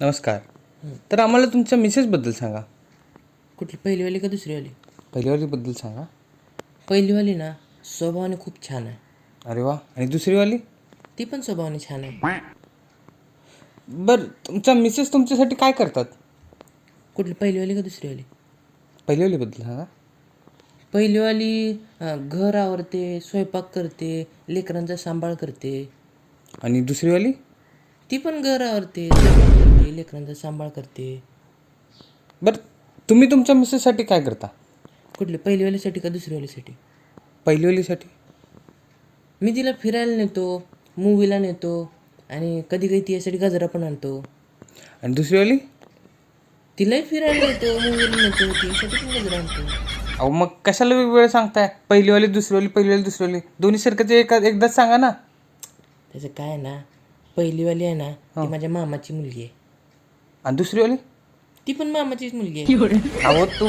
नमस्कार. तर आम्हाला तुमच्या मिसेसबद्दल सांगा. कुठली? पहिलीवाली का दुसरीवाली? पहिलीवालीबद्दल सांगा. पहिलीवाली ना स्वभावाने खूप छान आहे. अरे वा. आणि दुसरीवाली? ती पण स्वभावाने छान आहे. बरं तुमच्या मिसेस तुमच्यासाठी काय करतात? कुठली? पहिलीवाली का दुसरीवाली? पहिलीवालीबद्दल सांगा. पहिलीवाली अं, घर आवरते स्वयंपाक करते लेकरांचा सांभाळ करते. आणि दुसरीवाली? ती पण घर आवरते स्वयंपाक करते. लेकरांचा सांभाळ करते. बरं तुम्ही तुमच्या मिसेससाठी काय करता? कुठली? पहिलीवालीसाठी का दुसरीवालीसाठी? पहिलीवालीसाठी? मी तिला फिरायला नेतो मूवीला नेतो आणि कधी कधी तिच्यासाठी गजरा पण आणतो. आणि दुसरीवाली? तिलाही फिरायला नेतो मूवीला नेतो तिच्यासाठी पण गजरा आणतो. अहो मग कशाला वेगवेगळं सांगताय? पहिलीवाली दुसरीवाली पहिलीवाली दुसरीवाली. दोन्ही सारखं एका एकदाच सांगा ना. त्याचं काय आहे ना पहिलीवाली आहे ना ती माझ्या मामाची मुलगी आहे. आणि दुसरीवाली ती पण मामाचीच मुलगी आहे. अहो तू